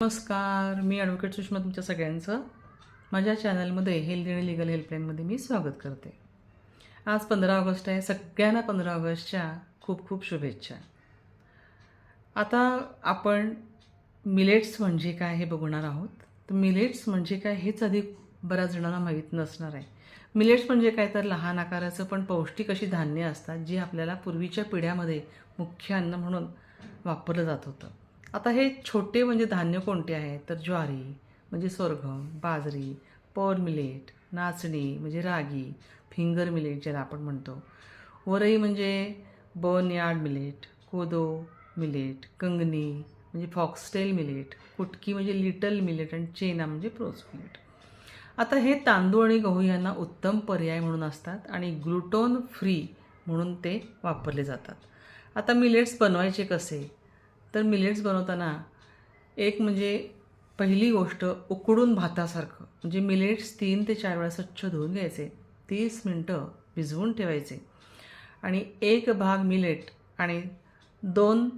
नमस्कार मी ॲडव्होकेट सुषमा तुमच्या सगळ्यांचं. माझ्या चॅनलमध्ये हेल्दी आणि लिगल हेल्पलाईनमध्ये मी स्वागत करते. आज पंधरा ऑगस्ट आहे सगळ्यांना पंधरा ऑगस्टच्या खूप खूप शुभेच्छा. आता आपण मिलेट्स म्हणजे काय हे बघणार आहोत. तर मिलेट्स म्हणजे काय हेच आधी बऱ्याच जणांना माहीत नसणार आहे. मिलेट्स म्हणजे काय तर लहान आकाराचं पण पौष्टिक अशी धान्य असतात जी आपल्याला पूर्वीच्या पिढ्यामध्ये मुख्य अन्न म्हणून वापरलं जात होतं. आता हे छोटे म्हणजे धान्य कोणते आहेत तर ज्वारी म्हणजे सोरघम बाजरी पॉर मिलेट नाचणी म्हणजे रागी फिंगर मिलेट ज्याला आपण म्हणतो. वरई म्हणजे बर्न यार्ड मिलेट कोदो मिलेट कंगनी म्हणजे फॉक्सटेल मिलेट कुटकी म्हणजे लिटल मिलेट आणि चेना म्हणजे प्रोस मिलेट. आता हे तांदूळ आणि गहू यांना उत्तम पर्याय म्हणून असतात आणि ग्लुटोन फ्री म्हणून ते वापरले जातात. आता मिलेट्स बनवायचे कसे? तर मिलेट्स बनवताना एक म्हणजे पहिली गोष्ट उकडून भातासारखं. म्हणजे मिलेट्स तीन ते चार वेळा स्वच्छ धुवून घ्यायचे. तीस मिनटं भिजवून ठेवायचे. आणि एक भाग मिलेट आणि दोन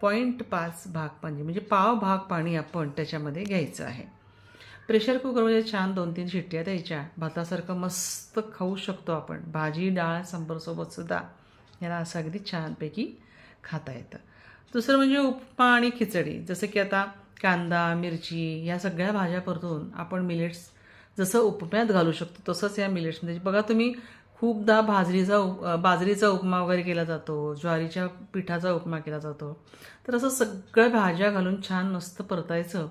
पॉईंट पाच भाग पाणी म्हणजे पाव भाग पाणी आपण त्याच्यामध्ये घ्यायचं आहे. प्रेशर कुकरमध्ये छान दोन तीन शिट्ट्या द्यायच्या. भातासारखं मस्त खाऊ शकतो आपण. भाजी डाळ सांबरसोबतसुद्धा याला असं अगदी छानपैकी खाता येतं. दुसरं म्हणजे उपमा आणि खिचडी. जसं की आता कांदा मिरची या सगळ्या भाज्या परतून आपण मिलेट्स जसं उपम्यात घालू शकतो तसंच या मिलेट्समध्ये बघा तुम्ही खूपदा भाजरीचा उप बाजरीचा उपमा वगैरे केला जातो ज्वारीच्या पिठाचा उपमा केला जातो. तर असं सगळ्या भाज्या घालून छान मस्त परतायचं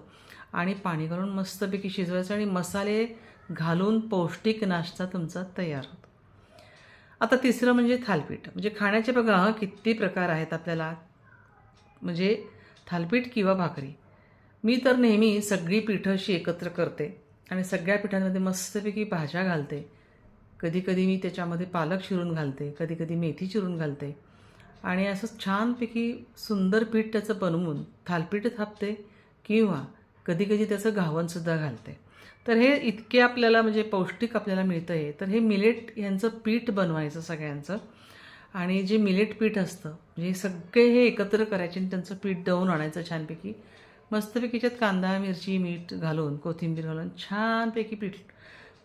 आणि पाणी घालून मस्तपैकी शिजवायचं आणि मसाले घालून पौष्टिक नाश्ता तुमचा तयार होतो. आता तिसरं म्हणजे थालपीठ. म्हणजे खाण्याचे बघा किती प्रकार आहेत आपल्याला. म्हणजे थालपीठ किंवा भाकरी. मी तर नेहमी सगळी पिठं अशी एकत्र करते आणि सगळ्या पिठांमध्ये मस्तपैकी भाज्या घालते. कधीकधी मी त्याच्यामध्ये पालक चिरून घालते कधी कधी मेथी चिरून घालते. आणि असं छानपैकी सुंदर पीठ त्याचं बनवून थालपीठ थापते किंवा कधीकधी त्याचं घावणसुद्धा घालते. तर हे इतके आपल्याला म्हणजे पौष्टिक आपल्याला मिळतं आहे तर हे मिलेट यांचं पीठ बनवायचं सगळ्यांचं. आणि जे मिलेट पीठ असतं म्हणजे सगळे हे एकत्र करायचे आणि त्यांचं पीठ दळून आणायचं छानपैकी मस्तपैकी कांदा मिरची मीठ घालून कोथिंबीर घालून छानपैकी पीठ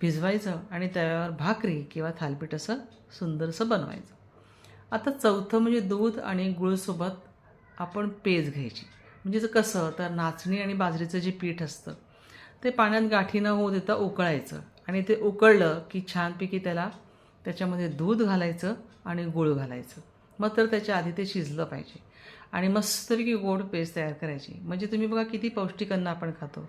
भिजवायचं आणि त्यावर भाकरी किंवा थालपीठ असं सुंदरसं बनवायचं. आता चौथं म्हणजे दूध आणि गुळसोबत आपण पेज घ्यायची. म्हणजे जर कसं तर नाचणी आणि बाजरीचं जे पीठ असतं ते पाण्यात गाठी न होऊ देता उकळायचं आणि ते उकळलं की छानपैकी त्याला त्याच्यामध्ये दूध घालायचं आणि गूळ घालायचं. मग तर त्याच्या आधी ते शिजलं पाहिजे. आणि मस्तपैकी गोड पेस्ट तयार करायची. म्हणजे तुम्ही बघा किती पौष्टिक अन्न आपण खातो.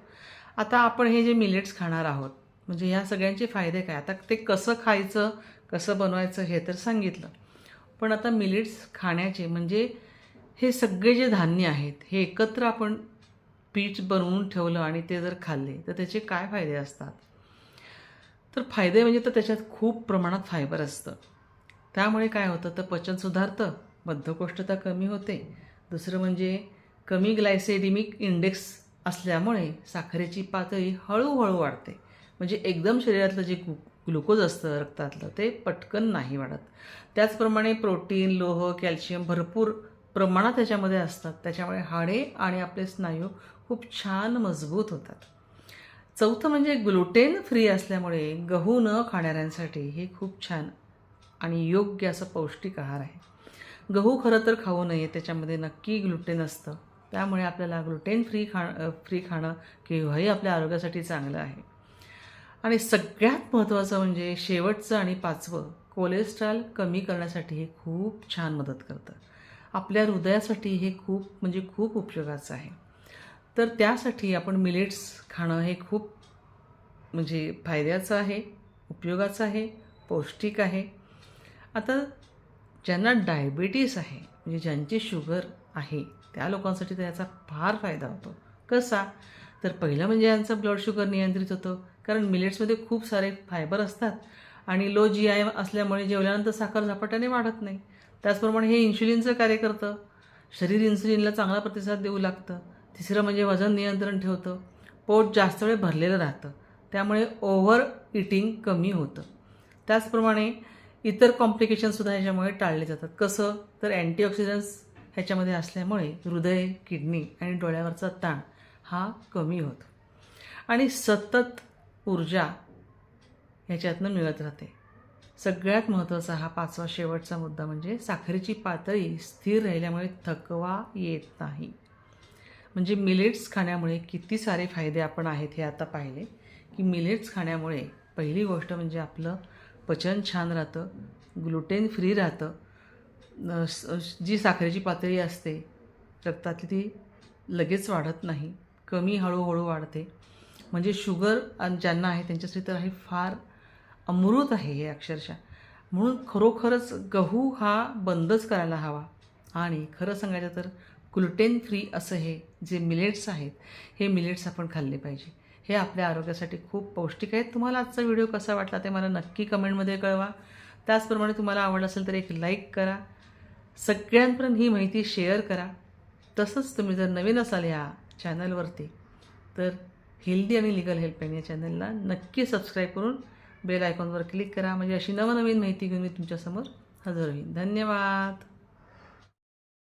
आता आपण हे जे मिलेट्स खाणार आहोत म्हणजे ह्या सगळ्यांचे फायदे काय? आता ते कसं खायचं कसं बनवायचं हे तर सांगितलं. पण आता मिलेट्स खाण्याचे म्हणजे हे सगळे जे धान्य आहेत हे एकत्र आपण पीठ बनवून ठेवलं आणि ते जर खाल्ले तर त्याचे काय फायदे असतात? तर फायदे म्हणजे तर त्याच्यात खूप प्रमाणात फायबर असतं. त्यामुळे काय होतं तर पचन सुधारतं बद्धकोष्ठता कमी होते. दुसरं म्हणजे कमी ग्लायसेडिमिक इंडेक्स असल्यामुळे साखरेची पातळी हळूहळू वाढते. म्हणजे एकदम शरीरातलं जे ग्लु ग्लुकोज असतं रक्तातलं ते पटकन नाही वाढत. त्याचप्रमाणे प्रोटीन लोह कॅल्शियम भरपूर प्रमाणात त्याच्यामध्ये असतात. त्याच्यामुळे हाडे आणि आपले स्नायू खूप छान मजबूत होतात. चौथं म्हणजे ग्लुटेन फ्री असल्यामुळे गहू न खाणाऱ्यांसाठी हे खूप छान आणि योग्य असं पौष्टिक आहार आहे. गहू खरं तर खाऊ नये त्याच्यामध्ये नक्की ग्लुटेन असतं. त्यामुळे आपल्याला ग्लुटेन फ्री खा फ्री खाणं केव्हाही आपल्या आरोग्यासाठी चांगलं आहे. आणि सगळ्यात महत्त्वाचं म्हणजे शेवटचं आणि पाचवं कोलेस्ट्रॉल कमी करण्यासाठी हे खूप छान मदत करतं. आपल्या हृदयासाठी हे खूप म्हणजे खूप उपयोगाचं आहे. तर त्यासाठी आपण मिलेट्स खाणं हे खूप म्हणजे फायद्याचं आहे उपयोगाचं आहे पौष्टिक आहे. आता ज्यांना डायबिटीस आहे म्हणजे ज्यांची शुगर आहे त्या लोकांसाठी त्याचा फार फायदा होतो. कसा? तर पहिलं म्हणजे यांचं ब्लड शुगर नियंत्रित होतं कारण मिलेट्समध्ये खूप सारे फायबर असतात आणि लो जी आय असल्यामुळे जेवल्यानंतर साखर झपाट्याने वाढत नाही. त्याचप्रमाणे हे इन्शुलिनचं कार्य करतं. शरीर इन्सुलिनला चांगला प्रतिसाद देऊ लागतं. तिसरं म्हणजे वजन नियंत्रण ठेवतं. पोट जास्त वेळ भरलेलं राहतं. त्यामुळे ओव्हर इटिंग कमी होतं. त्याचप्रमाणे इतर कॉम्प्लिकेशनसुद्धा ह्याच्यामुळे टाळले जातात. कसं? तर अँटीऑक्सिडंट्स ह्याच्यामध्ये असल्यामुळे हृदय किडनी आणि डोळ्यावरचा ताण हा कमी होतो. आणि सतत ऊर्जा ह्याच्यातनं मिळत राहते. सगळ्यात महत्त्वाचा हा पाचवा शेवटचा मुद्दा म्हणजे साखरेची पातळी स्थिर राहिल्यामुळे थकवा येत नाही. म्हणजे मिलेट्स खाण्यामुळे किती सारे फायदे आपण आहेत हे आता पाहिले. की मिलेट्स खाण्यामुळे पहिली गोष्ट म्हणजे आपलं पचन छान राहतं ग्लुटेन फ्री राहतं. जी साखरेची पातळी असते रक्तातली ती लगेच वाढत नाही कमी हळूहळू वाढते. म्हणजे शुगर आणि ज्यांना आहे त्यांच्यासाठी तर हे फार अमृत आहे हे अक्षरशः. म्हणून खरोखरच गहू हा बंदच करायला हवा. आणि खरं सांगायचं तर ग्लुटेन फ्री असं हे जे मिलेट्स आहेत हे मिलेट्स आपण खाल्ले पाहिजे. हे आपल्या आरोग्यासाठी खूप पौष्टिक आहेत तुम्हाला आजचा व्हिडिओ कसा वाटला ते मला नक्की कमेंटमध्ये कळवा. त्याचप्रमाणे तुम्हाला आवडलं असेल तर एक लाईक करा. सगळ्यांपर्यंत ही माहिती शेअर करा. तसंच तुम्ही जर नवीन असाल या चॅनलवरती तर हेल्दी आणि लिगल हेल्पलाईन या चॅनलला नक्की सबस्क्राईब करून बेल आयकॉनवर क्लिक करा. म्हणजे अशी नवनवीन माहिती घेऊन मी तुमच्यासमोर हजर होईन. धन्यवाद.